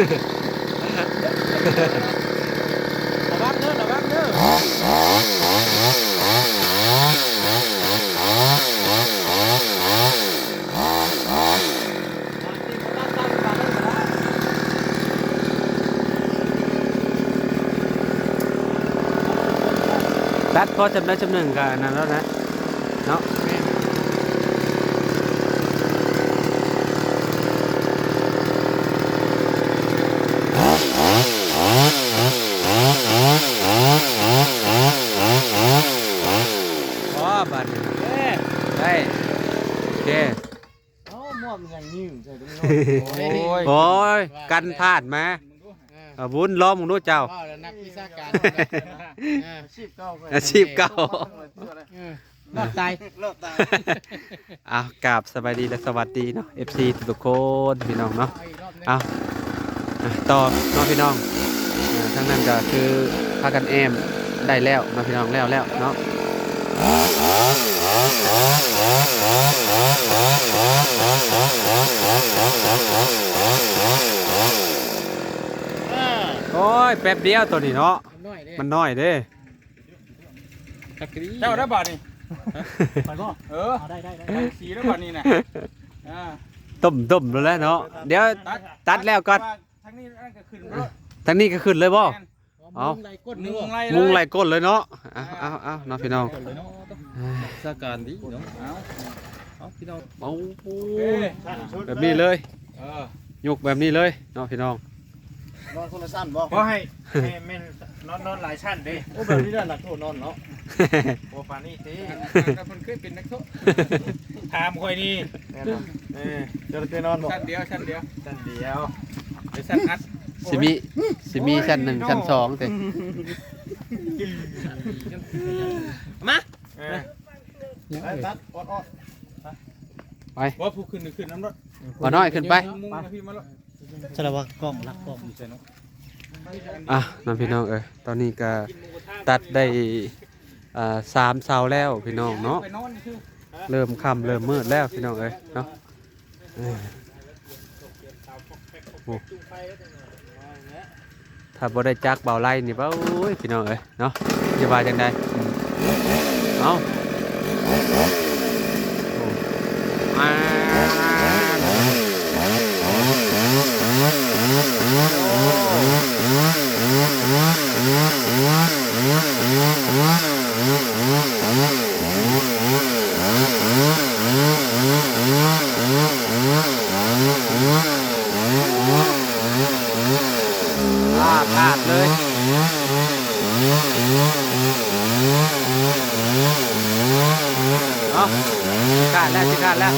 ระวังเด้อระวังเด้อตัดพอจำได้จำหนึ่งกันนั่นแล้วนะเนาะพอบัดนี้ เอ้ย ได้โอเค เอ้าม่วงอย่างนี้ใส่ตรงนี้ โอ้ ยกันพลาดมาเอาบุญล้อมมึงดูเจ้า พ่อแล้วนักวิชาการอาชีพเก่าอาชีพเก่ารอดตาย เลิกตาย อ้าวกราบสบายดีและสวัสดีเนาะ FC ทุกๆคนพี่น้องเนาะอีกรอบหนึงเอาอะต่อเน้องพี่น้องอ่าทั้งนั้นก็คือพากันแอมได้แล้วเน้องพี่น้องแล้วแล้วเนาะ โอ้ ยแป๊บเดียวตัวนี้เนาะน้อยเด้มันน้อยเด้ตะกรีเจ้าได้บาทนี่ไปบ่เออเอาได้ได้ได้สีได้บาทนี่นะอ่าต้มต้มแล้วแหละเนาะ เดี๋ยวตัดแล้วก่อนทั้งนี้นั่นก็ขึ้นรถทั้งนี้ก็ขึ้นเลยบ่เอามุงไหลก้นมุนึกงว่าไรมุงไหลก้นเลยเนาะ เอาเอาเอาเนาะพี่น้องสาการดีเนาะเอาเอาพี่น้องเอาโอเคแบบนี้เลยเออยกแบบนี้เลยเนาะพี่น้อง นอนคนละสั้นบ่พอให้ให้แม่นนอนนอนหลายชั้นเด้โอ้แบบนี้ได้หลักโทษนอนเนาะโอ้ปานนี้สิถ้าคนเคยเป็นนักโทษถามคอยนี่เออจะเคยนอนบ่ชั้นเดียวชั้นเดียวสั้นเดียวเดี๋ยวชั้นอัดสิมีสิมีชั้นหนึ่งชั้นสองแต่มาเออไปตัดออดออดว่าผู้ขึ้นขึ้นน้ำรถบ่น้อยขึ้นไปมุงนะพี่มาแล้ว สารวัตรกล้องรักกล้องอยู่ใช่เนาะอะน้องพี่น้องเอ้ยตอนนี้ก็ตัดได้อ่าสามเสาแล้วพี่น้องเนาะเริ่มค่ำเริ่มมืดแล้วพี่น้องเอ้ยเนาะเอ้ยโอ้ถ้าบ่ได้จักเบาไล่นี่เบ้าโอ้ยพี่น้องเอ้ยเนาะจะว่าจังไดอืมเอาโอ้อ่า อ่าพลาดเลยเอาพลาดแล้วสิพลาดแล้ว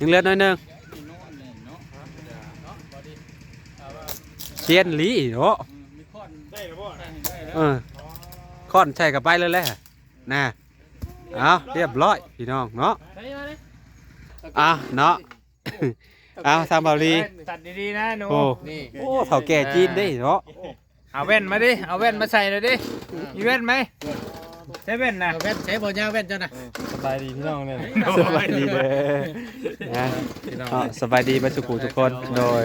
ยังเหลือหน่อยหนึง เชียนหลีเนาะมีข้อนได้หรือเปล่าได้แล้วเออค่อนใช่กับไปเลยแหละนะเอาเรียบร้อยพี่น้องเนาะไปมาเลยอะเนาะเอาทำเบาลีตัดดีๆนะหนูโอ้นี่โอ้เฒ่าแก่จีนได้เนาะเอาแว่นมาดิเอาแว่นมาใส่เลยดิมีแว่นไหม ใช้แว่นนะเอาแว่นใช้บ่ยาวแว่นเจ้าน่ะสบายดีพี่น้องเนี่ยสบายดีเลยนะอะสบายดีไปสุขุทุกคนโดย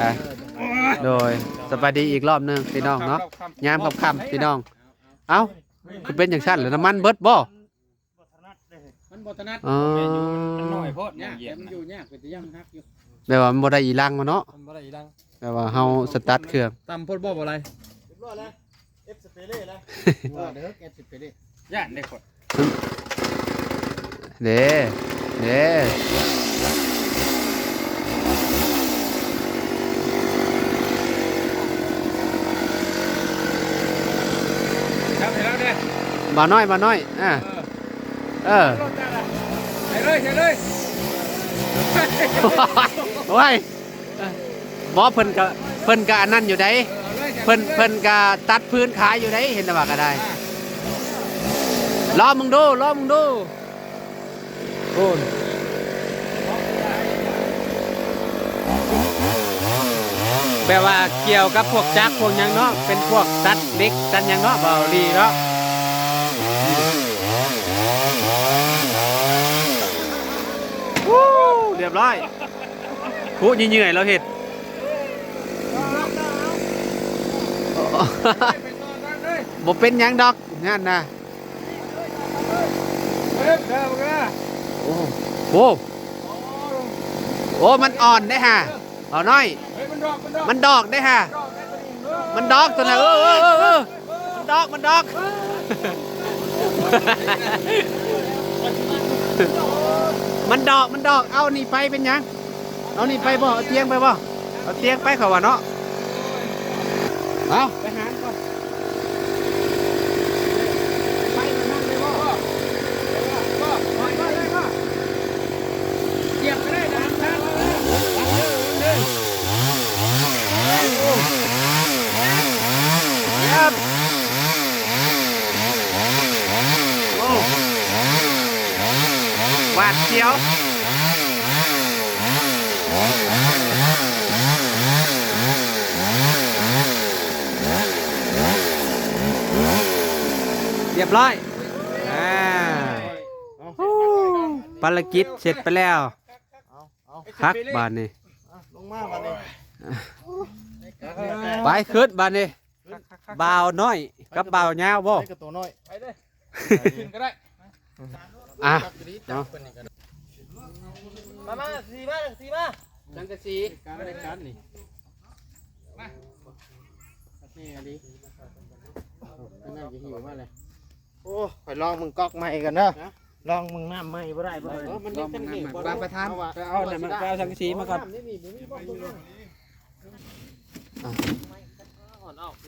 อะโดยสบายดีอีกรอบหนึงพี่น้องเนาะยามค่ำๆพี่น้อง เอ้าคือเป็นอย่างชั้นเหรือน้ำมันเบิดบ่มันบ่ถนัดอ๋อมันหน่อยโพดยากเหยียบมันอยู่ยากเป็นแต่ยังฮักอยู่แปลว่ามันบ่ได้อีหลังมาเนาะทำอะไรอีดังแปลว่าเฮาสตาร์ทเครื่องตำพ่นบ่บ่อะไร เรียบร้อยแล้วเอฟสเปเล่แล้วว่าเด้อแกสิไปเด้ย่านได้คนเด้เด้ครับเห็นแล้วเนี่ยมาน้อยมาน้อยอะเออรถจ้าละใส่เลยใส่เลยโอ้ยหมอเพิ่นก็เพิ่นก็อันนั้นอยู่ได เพิ่นเพิ่นก็ตัดพื้นขายอยู่ไดเห็นแต่ว่าก็ได้รอมึงดูรอมึงดูโอ้แปลว่าเกี่ยวกับพวกจักพวกยังเนาะเป็นพวกตัดเล็กตัดยังเนาะเบาดีเนาะเรียบร้อยผู้เหนื่อยเราเห็ด ไปต่อทางเลย บ่เป็นยังดอกงานนะเฮ้ยเด้อมึงเด้อโอ้โหโอ้มันอ่อนได้ฮะเอาน้อย มันดอกได้ฮะมันดอกตัวน่ะเออเออเออเออมันดอกมันดอกมันดอกมันดอกเอานี่ไปเป็นยังเอานี่ไปบ่เอาเตียงไปบ่เอาเตียงไปเขาว่าเนาะเอาไปหาก่อน ไปนั่งเลยพ่อพ่อพ่อปล่อยมาเลยพ่อเหยียบไปได้นะนะ ครับโอ้หวาด เสียวเรียบร้อยอ่าภารกิจเสร็จไปแล้วเอาเอาคักบานนี่เอาลงมาบัดนี้ไปขึ้นบานนี่บ่าวน้อยกับบ่าวยาวบ่ไปกับตัวน้อยไปเลยขึ้นก็ได้อะจับกันนี่กัน มามาสีมาสีมาจังกะสีการอะไรกันนี่นี่อันนี้อันนั้นจะหิวมากเลยโอ้ข่อยลองมึงก๊อกใหม่กันเด้อลองมึงน้ำใหม่บ่ได้บ่ได้มันยังเป็นนี่บางประธานไปเอาหน่อยมาไปเอาสังกะสีมาก่อนนี่นี่บ่มีบ่มีบ่มี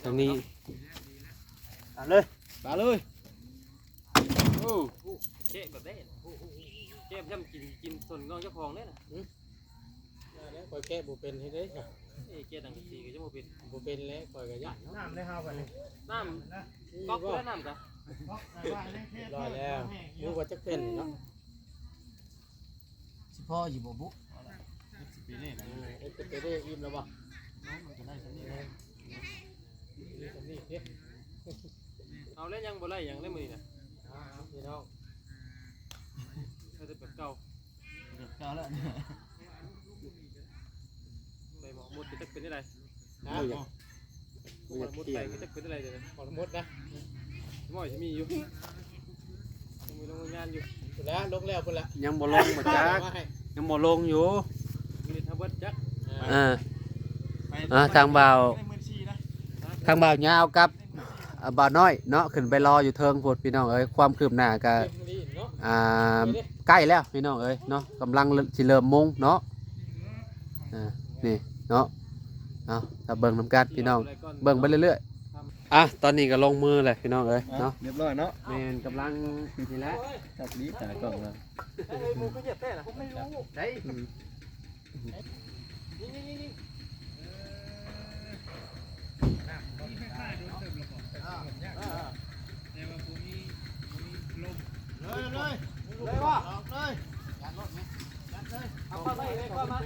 ตรงนี้ตามเลยตามเลยโอ้เจ๊แบบได้เจ๊ย่ำกินกินส่วนน้องเจ้าของเนี่ยนะข่อยแก้บ่เป็นให้เด้อเอ้เจ๊ดังสีก็จะมาเป็นบ่เป็นแล้วข่อยก็ย่านน้ำได้เฮาบัดนี้น้ำก๊อกแล้วน้ำกะรอแล้วรู้ว่าจะเป็นเนาะสิพ่ออยู่บ่บุเอ็กซ์เปเรย์อิ่มแล้วบ่น้องมันจะได้สำนี้เลยนี่สำนี้เด้อเอาแล้วยังบ่ไล่ยังได้มือนี่นะพี่น้อง ก็จะแบบเก่าเจ้าแล้วไปหมอหมดก็จะเป็นอะไรนะหมดหมดไปก็จะเป็นอะไรเดี๋ยวนะขอมดนะหมอจะมีอยู่ยังมีโรงงานอยู่พุ่นแล้วลงแล้วพุ่นละยังบ่ลงบ่จักยังบ่ลงอยู่มีทับเบิดจักอ่าอ่าทางบ่าวทางบ่าวยาวกับอ่าบ่าวน้อยเนาะขึ้นไปรออยู่เทิงโพดพี่น้องเอ้ยความคืบหน้าก็ อ่าใกล้แล้วพี่น้องเอ้ยเนาะกำลังสิเริ่มมุงเนาะอ่านี่เนาะเอาถ้าเบิ่งนํกันพี่น้องเบิ่งไปเรื่อยๆอะตอนนี้ก็ลงมือเลยพี่น้องเอ้ยเนาะเรียบร้อยเนาะแม่นกำลังนี่แหละจับนี้ตากล้องแล้วเอ้ยมูก็เหยียบได้นะผมไม่รู้ได้นี่นี่นี่นี่ เลยเลยเลยว่ะเลย เอาเข้าไปเลยเข้ามา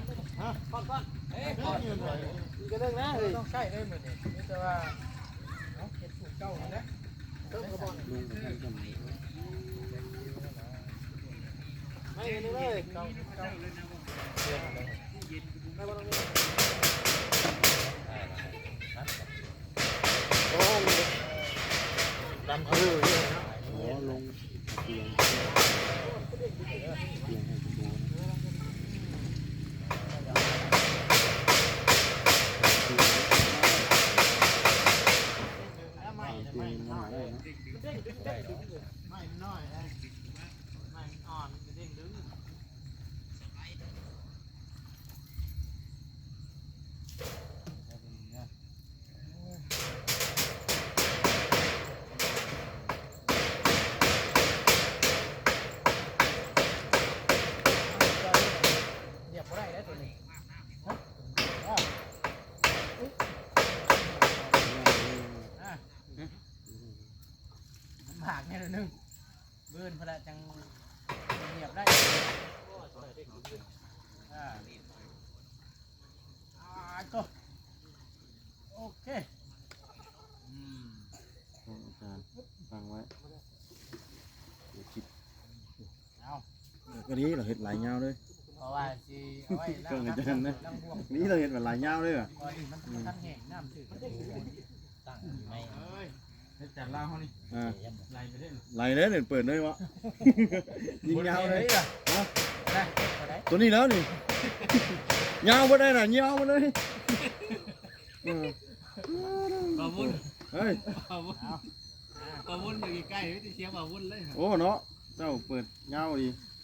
ก่อนก่อนเอ้ยก่อน ยืนเลย อีกเรื่องนะ ได้เลยเหมือนนี่นี่แต่ว่าเนาะเก็บสูตรเก่าแล้วไม่เห็นเลยเก่าเก่าไม่บ่ต้องมีโอ้ยดำคือเลยเนาะ โอ้ลงเตียงเตียงมาได้เนาะ ไม่น้อยนะไม่อ่อนเด้งดึง เหยียบบ่ได้แล้วตัวนี้หากแน่นนึงเบิ้นพละจังเหยียบได้อ่าอ่าก็โอเค ฟังไว้ เอาก็นี้เราเห็ดหลายเงาเลยอ๋อว่าสิเอาไว้เครื่องกันจังนะนี่เราเห็นมันหลายยาวเลย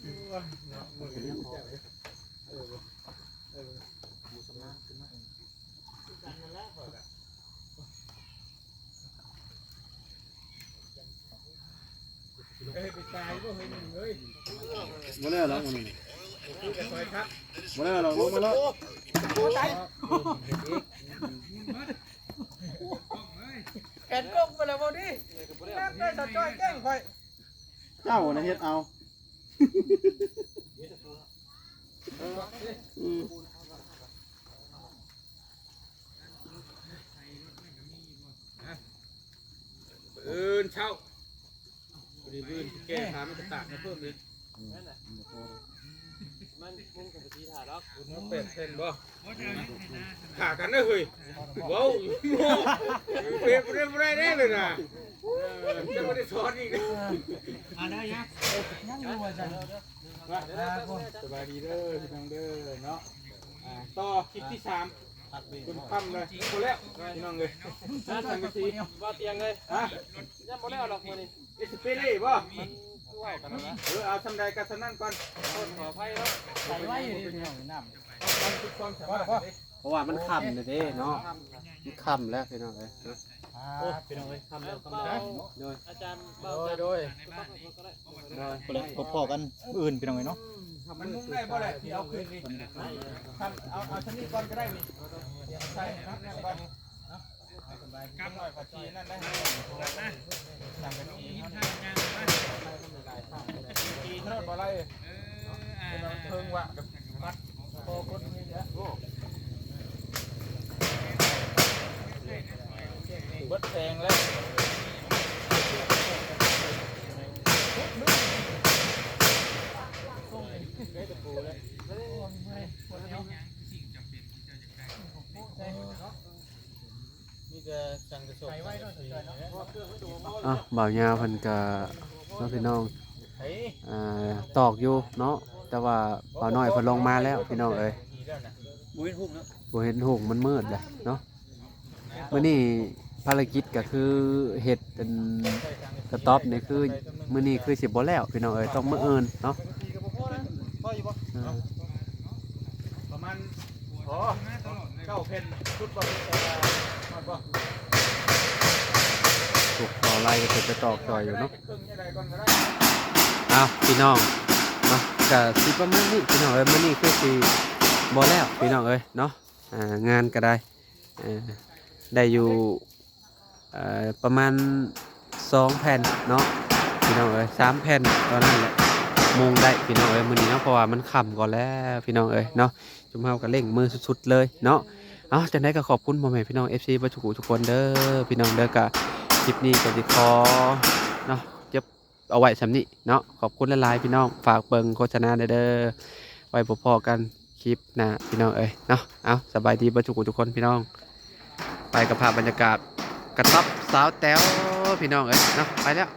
อะตอนนี้มันมันทันแห้งน้ำถึงตั้งไม่จัดล่าเขานี่อ่าไล่ไปเรื่อยไหลเลยเนี่ยเปิดเลยวะยิงยาวเลยนะได้ได้ตัวนี้แล้วนี่ยาวมาได้น่ะยาวมาเลยเออบ่วุ่นเฮ้ยบ่วุ่นบ่วุ่นอยู่ใกล้ๆไม่ได้เสียงบ่วุ่นเลยโอ้เนาะเจ้าเปิดยาวดีเฮ้ยไปตายก็เฮ้ยมึงเฮ้ยมาเลยเหรอมาเลยมาเลยเหรอลงมาแล้วแกนกล้องไปแล้วบ่ดิแม่ได้ตัดจ้อยแกล้งค่อยเจ้าน่ะเฮ็ดเอา อืมอื่นเช่าดีบืนแก้ขามันจะตากมาเพิ่มอีกมันมึงกับพี่ถ่ายแล้วมันเป็ดเส้นบ่ขากันนะเฮ้ยว้าวเป็ดไม่ได้ไม่ได้เลยนะ จะไม่ได้สอนอีกอ่าได้ยังยังอยู่ว่าจังสบายดีเด้อพี่น้องเด้อเนาะต่อคลิปที่สามคุณคำเลยคนแล้วพี่น้องเลยน่าสังกสีว่าเตียงเลยฮะยังบ่ได้หรอกมื้อนี้เอสเปเล่บ่มันว่ากันนะเออเอาทำใดกันสนั่นก่อนขออภัยแล้วใส่ไว้อยู่ในห้องน้ำความคิดความสามารถดิเพราะว่ามันค่ำเลยเด้เนาะมันค่ำแล้วพี่น้องเอ้ยเนาะ โอ้พี่น้องเอ้ยทำแล้วทำแล้วโดยอาจารย์โดยโดยโดยพบกันอื่นพี่น้องเอ้ยเนาะมันมุ่งได้บ่แหละที่เอาคืนนี่ทำเอาเอาชนิดก่อนก็ได้นี่ใช่ครับก่อนกำหน่อยผัดชีนั่นได้สั่งกันนี่ทางงานมากีนอดบ่ไรเพิ่งว่ะมัดโตคนนี้ เยอะเบิดแพงแล้วมีแต่สั่งกระสอบไว้เนาะอะบ่าวยาวเพิ่นก็เนาะพี่น้องเฮ้ยอ่าตอกอยู่เนาะแต่ว่าบ่าวน้อยเพิ่นลงมาแล้วพี่น้องเอ้ยดีแล้วนะบุ้ยหุ่มแล้วบ่เห็นหุงมันมืดเลยเนาะมื้อนี้ ภารกิจก็คือเฮ็ดเป็นกระต๊อบนี่คือมื้อนี้คือสิบ่แล้วพี่น้องเอ้ยต้องมื้ออื่นเนาะดีกับพ่อนะพ่ออยู่ปะอ่าประมาณโอ้เก้าเพนชุดบอลมาบ่ถูกต่อไล่ก็เพิ่นไปตอกต่ออยู่เนาะเครื่องยังไงก่อนก็ได้อ้าวพี่น้องเนาะก็สิประมาณนี้พี่น้องเอ้ยมื้อนี้คือสิบ่แล้วพี่น้องเอ้ยเนาะอ่างานก็ได้เอ่อได้อยู่เอ่อ ประมาณสองแผ่นเนาะพี่น้องเอ้ยสามแผ่นตอนนั้นแหละมุงได้พี่น้องเอ้ยมือนี้เนาะเพราะว่ามันค่ำก่อนแล้วพี่น้องเอ้ยเนาะจุ่มเฮาก็เร่งมือสุดๆเลยเนาะเอาจังได๋ก็ขอบคุณพ่อแม่พี่น้อง FC บ่ทุกผู้ทุกคนเด้อพี่น้องเด้อก็คลิปนี้ก็สิขอเนาะเก็บเอาไว้สำนี้เนาะขอบคุณหลายพี่น้องฝากเบิ่งโฆษณาเด้อเด้อไว้พอๆกันคลิปหน้าพี่น้องเอ้ยเนาะเอาสบายดีบ่ทุกผู้ทุกคนพี่น้อง ไปกับภาพบรรยากาศ กระต๊อบสาวแต้วพี่น้องเอ้ยเนาะไปแล้ว